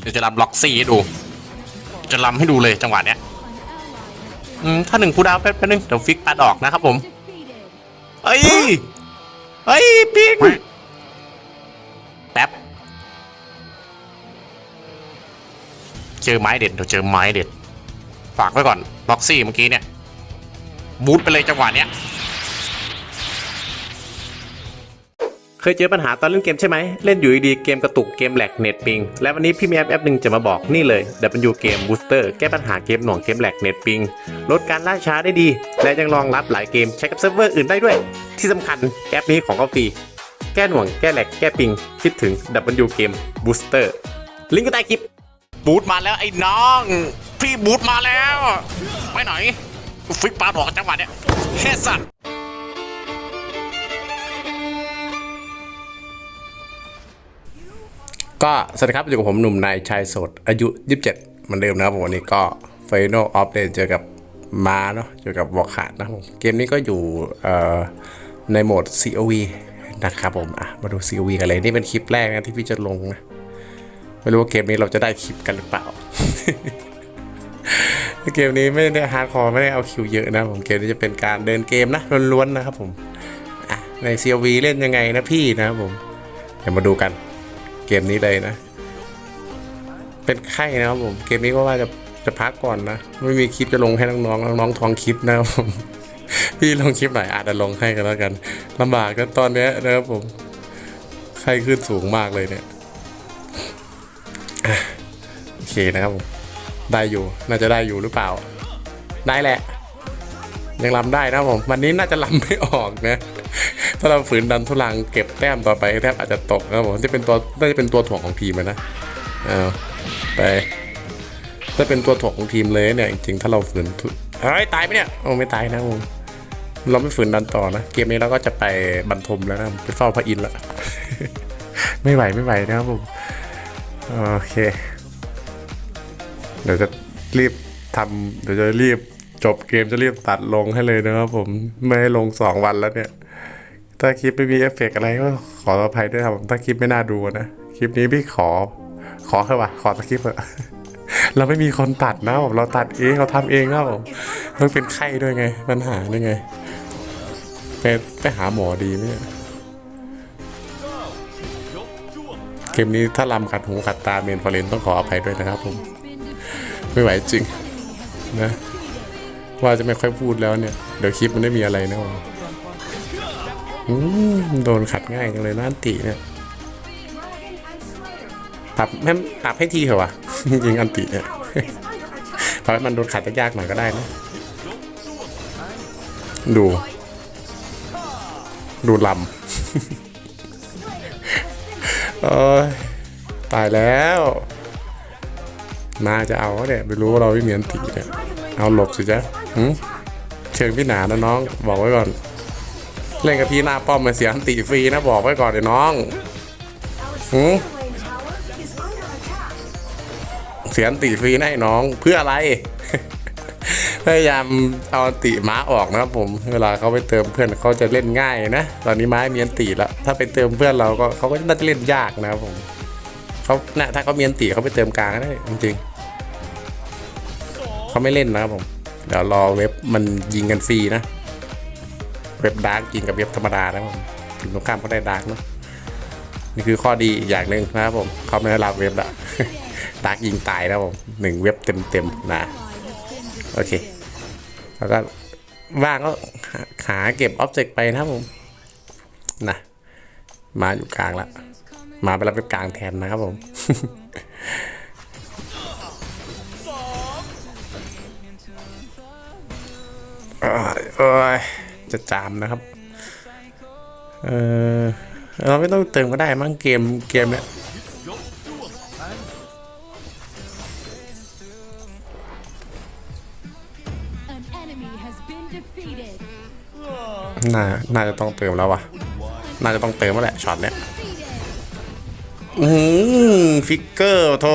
เดี๋ยวจะรำล็อกซี่ให้ดู จะรำให้ดูเลยจังหวะเนี้ย อืม ถ้าหนึ่งคูลดาวน์แป๊บนึงเดี๋ยวฟิกปัดออกนะครับผม เอ้ยเฮ้ยปิงแป๊บ เจอไม้เด็ดเดี๋ยวเจอไม้เด็ด ฝากไว้ก่อนล็อกซี่เมื่อกี้เนี่ย บูทไปเลยจังหวะเนี้ยเคยเจอปัญหาตอนเล่นเกมใช่ไหม เล่นอยู่ดีๆเกมกระตุกเกมแหลกเน็ตปิง และวันนี้พี่มีแอปแอปหนึ่งจะมาบอกนี่เลย W Game Booster แก้ปัญหาเกมหน่วงเกมแหลกเน็ตปิง ลดการล่าช้าได้ดี และยังรองรับหลายเกมใช้กับเซิร์ฟเวอร์อื่นได้ด้วย ที่สำคัญแอปนี้ของเขาฟรี แก้หน่วงแก้แหลกแก้ปิง คิดถึง W Game Booster ลิงก์ก็ใต้คลิปบูทมาแล้วไอ้น้อง พี่บูทมาแล้ว ไปไหน ฟิกปลาดออกจังหวะเนี้ยเฮสัตว์ก็สวัสดีครับอยู่กับผมหนุ่มนายชายโสดอายุ 27 เหมือนเดิมนะครับผมวันนี้ก็ Final of d a y เจอกับมาเนาะเจอกับวอขาดนะผมเกมนี้ก็อยู่ในโหมด COV นะครับผมอะมาดู COV กันเลย นี่เป็นคลิปแรกนะที่พี่จะลงนะ ไม่รู้ว่าเกมนี้เราจะได้คลิปกันหรือเปล่า เกมนี้ไม่ได้ฮาร์ดคอร์ไม่ได้เอาคิวเยอะนะผมเกมนี้จะเป็นการเดินเกมนะล้วนๆนะครับผมใน COV เล่นยังไงนะพี่นะครับผมเดี๋ยวมาดูกันเกมนี้เลยนะ เป็นไข้นะครับผม เกมนี้ก็ว่าจะจะพักก่อนนะ ไม่มีคลิปจะลงให้น้องๆน้องๆทวงคลิปนะครับผมพี่ลงคลิปหน่อยอาจจะลงให้กันแล้วกันลำบากกันตอนนี้นะครับผมไข้ขึ้นสูงมากเลยเนี่ยโอเคนะครับผม ได้อยู่ น่าจะได้อยู่หรือเปล่า ได้แหละ ยังลำได้นะผม วันนี้น่าจะลำไม่ออกนะ ถ้าเราฝืนดันทุลังเก็บแต้มต่อไปแทบอาจจะตกนะผมที่เป็นตัวน่าจะเป็นตัวถ่วงของทีมนะเอาไปถ้าเป็นตัวถ่วงของทีมเลยเนี่ยจริงๆถ้าเราฝืนทุเฮ้ยตายไหมเนี่ยโอ้ไม่ตายนะผมเราไม่ฝืนดันต่อนะเกมนี้เราก็จะไปบรรทมแล้วนะไปเฝ้าพระอินทร์ละไม่ไหวไม่ไหวนะครับผมโอเค เดี๋ยวจะรีบทำเดี๋ยวจะรีบจบเกมจะรีบตัดลงให้เลยนะครับผมไม่ให้ลงสองวันแล้วเนี่ย ถ้าคลิปไม่มีเอฟเฟกต์อะไรก็ขออภัยด้วยครับผมถ้าคลิปไม่น่าดูนะ คลิปนี้พี่ขอ ขอเถอะวะขอสักคลิปเถอะเราไม่มีคนตัดนะผมเราตัดเองเราทำเองนะผมต้องเป็นไข้ด้วยไงปัญหาด้วยไงไปไปหาหมอดีไหมเนี่ยเกมนี้ถ้าลำขัดหูขัดตาเมนฟอร์เรนต้องขออภัยด้วยนะครับผม ไม่ไหวจริงนะว่าจะไม่ค่อยพูดแล้วเนี่ย เดี๋ยวคลิปมันไม่มีอะไรนะผมโดนขัดง่ายจังเลยนะอันติเนี่ยปรับให้ปรับให้ทีเถอะวะยิงอันติเนี่ยปรับให้มันโดนขัดยากๆหน่อยก็ได้นะ ดู ดูลำเอยตายแล้ว มาจะเอาเนี่ยไม่รู้ว่าเราไม่มีอันติเนี่ยเอาหลบสิจ๊ะหืเชิงพี่หนานะน้อง บอกไว้ก่อน เล่นกับพี่หน้าป้อมมาเสียอันติฟรีนะบอกไว้ก่อนเดี๋ยวน้องหืเสียอันติฟรีนะไอ้น้องเพื่ออะไรพยายามเอาอันติม้าออกนะครับผมเวลาเขาไปเติมเพื่อนเขาจะเล่นง่ายนะ ตอนนี้ม้ามีอันติแล้ว ถ้าไปเติมเพื่อนเราก็เขาก็น่าจะเล่นยากนะครับผมเขาน่ะถ้าเขามีอันติเขาไปเติมกลางได้จริงๆ เขาไม่เล่นนะครับผม เดี๋ยวรอเว็บมันยิงกันฟรีนะ เว็บดาร์กกินกับเว็บธรรมดานะครับผมถึงตรงข้ามก็ได้ดาร์กเนาะนี่คือข้อดีอีกอย่างหนึ่งนะครับผมเขาไม่ได้รับเว็บละดาร์กยิงตายนะครับผมหนึ่งเว็บเต็มๆนะ โอเค แล้วก็ว่างก็หาหาเก็บอ็อบเจกต์ไปนะครับผมนะมาอยู่กลางละมาไปรับเว็บกลางแทนนะครับผม โอ้ยโอ้ยจะจามนะครับ เออเราไม่ต้องเติมก็ได้มั้งเกมเกมเนี้ย An enemy has been defeated. น่า น่าจะต้องเติมแล้ววะน่าจะต้องเติมแล้วแหละช็อตเนี้ย Defeated. อืมฟิกเกอร์โท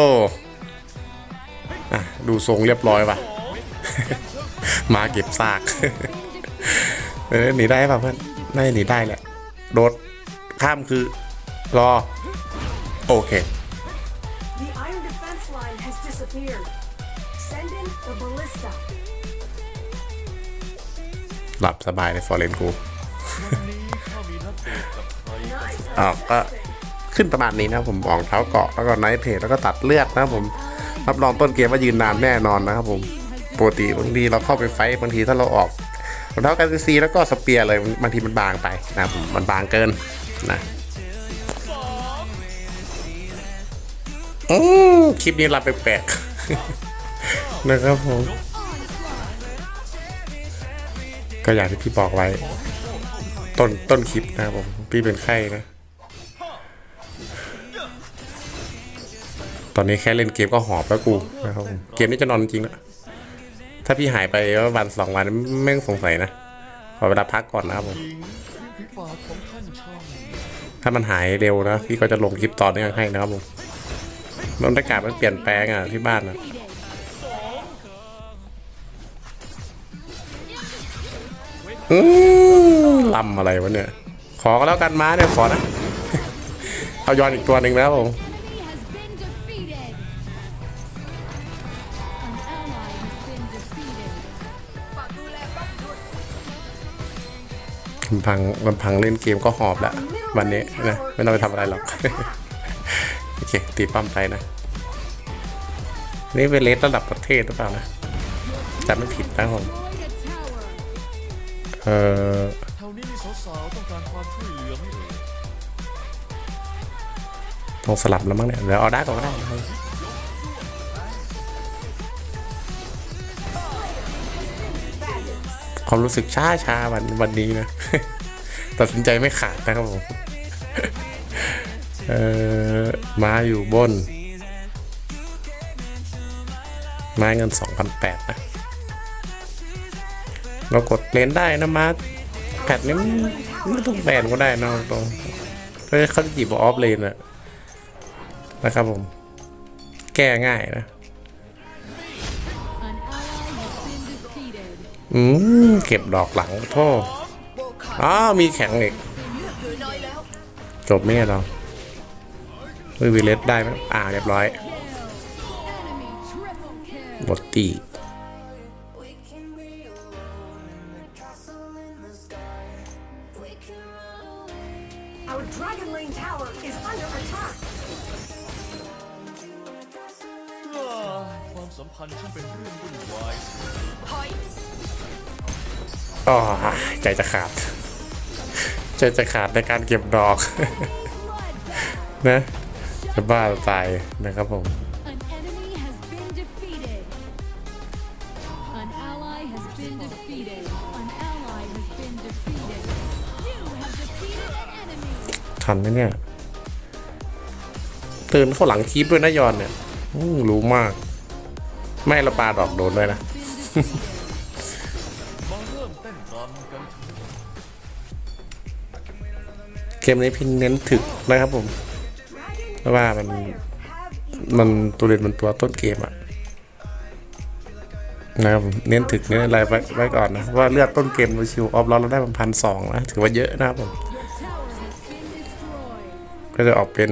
อะ ดูทรงเรียบร้อยป่ะ มาเก็บซากเออหนีได้ป่ะเพื่อนน่าจะหนีได้แหละโดดข้ามคือ รอ โอเค The iron defense line has disappeared. Send in the ballista. หลับสบายเลยฟอร์เรนกู Nice อ้าวก็ขึ้นประมาณนี้นะผมออกเท้าเกาะแล้วก็ไนท์เพจแล้วก็ตัดเลือดนะครับผมรับรองต้นเกมว่ายืนนานแน่นอนนะครับผม ปกติบางทีเราเข้าไปไฟบางทีถ้าเราออกรองเท้ากันซีแล้วก็สเปียร์เลยบางทีมันบางไปนะครับผมมันบางเกินนะอืมคลิปนี้รับแปลกนะครับผม ก็อย่างที่พี่บอกไว้ ต้นต้นคลิปนะครับผม พี่เป็นไข้นะ ตอนนี้แค่เล่นเกมก็หอบแล้วกูนะครับผม เกมนี้จะนอนจริงๆนะ ถ้าพี่หายไปวันสองวันไม่ต้องสงสัยนะ ขอเวลาพักก่อนนะครับผม ถ้ามันหายเร็วนะ พี่ก็จะลงคลิปต่อนนี้ให้นะครับผมบรรยากาศมันเปลี่ยนแปลงอะที่บ้านนะอืมลำอะไรวะเนี่ย ขอก็แล้วกันมาเนี่ยขอนะ เอาย้อนอีกตัวหนึ่งนะครับผม ลำพังลำพังเล่นเกมก็หอบล้ววันนี้นะไม่ต้องไปทำอะไรหรอก โอเค ตีปั้มไปนะ นี่เป็นเลสระดับประเทศหรือเปล่านะจำไม่ผิดนะผม Destroyed a tower. เออแถวนี้มีสาวๆต้องการความช่วยเอไหมเอ่ยต้องสลับแล้วมั้งเนี่ยเดี๋ยวเอาได้ก็ได้นะครับ ความรู้สึกช้าช้าวันวันนี้นะ ตัดสินใจไม่ขาดนะครับผมเออมาอยู่บน มาเงิน 2,800 นะ เรากดเลนได้นะมาแพทนี้ไม่ต้องแบนก็ได้นะตรงเฮ้ยเขาจะจีบออฟเลนอะนะครับผม แก้ง่ายนะ อืมเก็บดอกหลังโทษอ๋อมีแข็งอีก จบไหมเนี่ยเราเฮ้ยวีเลสได้ไหมอ่าเรียบร้อย Enemy triple kill. บอตตี Our Dragon Lane tower is under attack. อ่าความสัมพันธ์ช่างเป็นเรื่อง อ๋อใจจะขาด ใจจะขาดในการเก็บดอก นะจะบ้าจะตายนะครับผม An enemy has been defeated. An ally has been defeated. An ally has been defeated. You have defeated an enemy. ทันไหมเนี่ยตื่นเข้าหลังคลิปด้วยนะยอนเนี่ยอืมรู้มาก ไม่ละปาดอกโดนด้วยนะมาเริ่มเต้นรำกันเกมนี้พี่เน้นถึกนะครับผม เพราะว่ามันมันตัวเด่นมันตัวต้นเกมอะนะครับผมเน้นถึกเน้นอะไรไว้ไว้ก่อนนะว่าเลือดต้นเกมเราชิวออฟเราเราได้ประมาณพันสองนะถือว่าเยอะนะครับผม ก็จะออกเป็น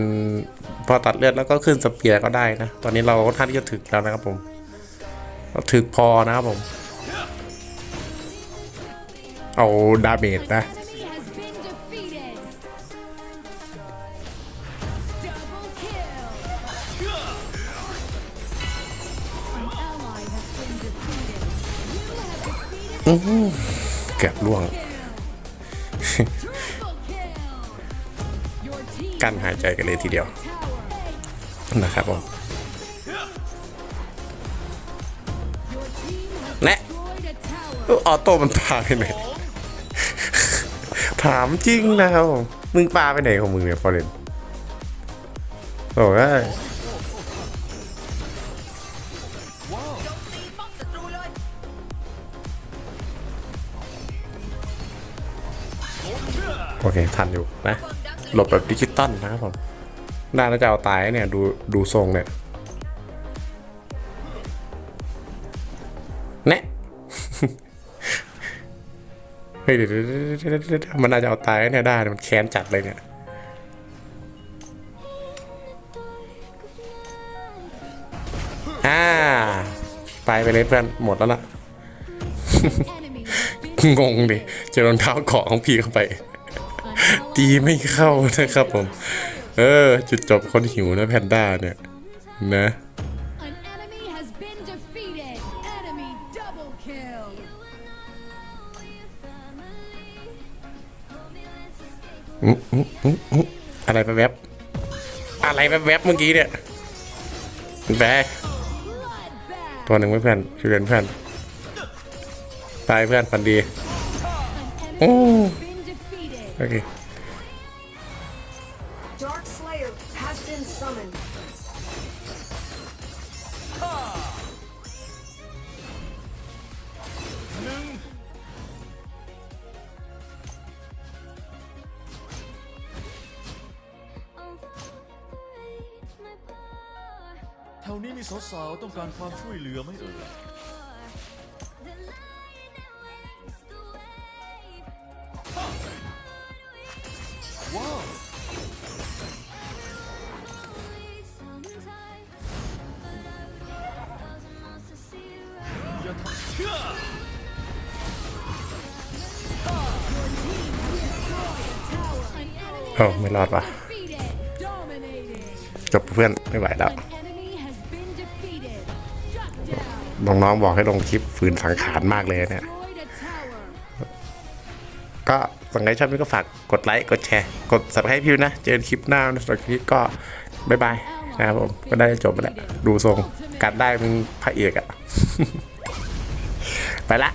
พอตัดเลือดแล้วก็ขึ้นสเปียร์ก็ได้นะ ตอนนี้เราค่อนข้างที่จะถึกแล้วนะครับผมถึกพอนะครับผม เอาดาเมจนะเกือบล่วง กั้นหายใจกันเลยทีเดียว นะครับผมและออโต้มันพาไปไหน ถามจริงนะครับผมมึงปลาไปไหนของมึงเนี่ยฟอเรนโอ้ยโอเค ทันอยู่นะ หลบแบบดิจิตอลนะครับผมน่าจะเอาตายเนี่ย ดูดูทรงเนี่ย เฮ้ยเดี๋ยวมันน่าจะเอาตายเนี่ยได้มันแค้นจัดเลยเนี่ยอ่าไปไปเลยเพื่อนหมดแล้วล่ะ งงดิเจอรองเท้าเกาะของพี่เข้าไป ตีไม่เข้านะครับผม เออ จุดจบคนหิวนะแพนด้าเนี่ย นะ อะไรไปแวบอะไรแวบเมื่อกี้เนี่ยแบตัวหนึ่งไม่แพื่นคืเพื่อนเพื่นตายเพื่อนฝันดีโอ้โอเคาวๆต้องการความช่วยเหลือไหมเอ่ยว้าวอย่าทำเชื่อ An enemy โอ้ไม่รอดว่ะ defeated. Dominating. จบเพื่อนไม่ไหวแล้ว น้องๆบอกให้ลงคลิปฝืนสังขารมากเลยเนี่ย ก็สังเกตชอบพี่ก็ฝากกดไลค์ กดแชร์ กดสับให้พิวนะ เจอนคลิปหน้านะสำหรับคลิปก็บายบายนะครับผมก็ได้จบไปแล้ว ดูทรงการได้มึงพระเอกอะไปละ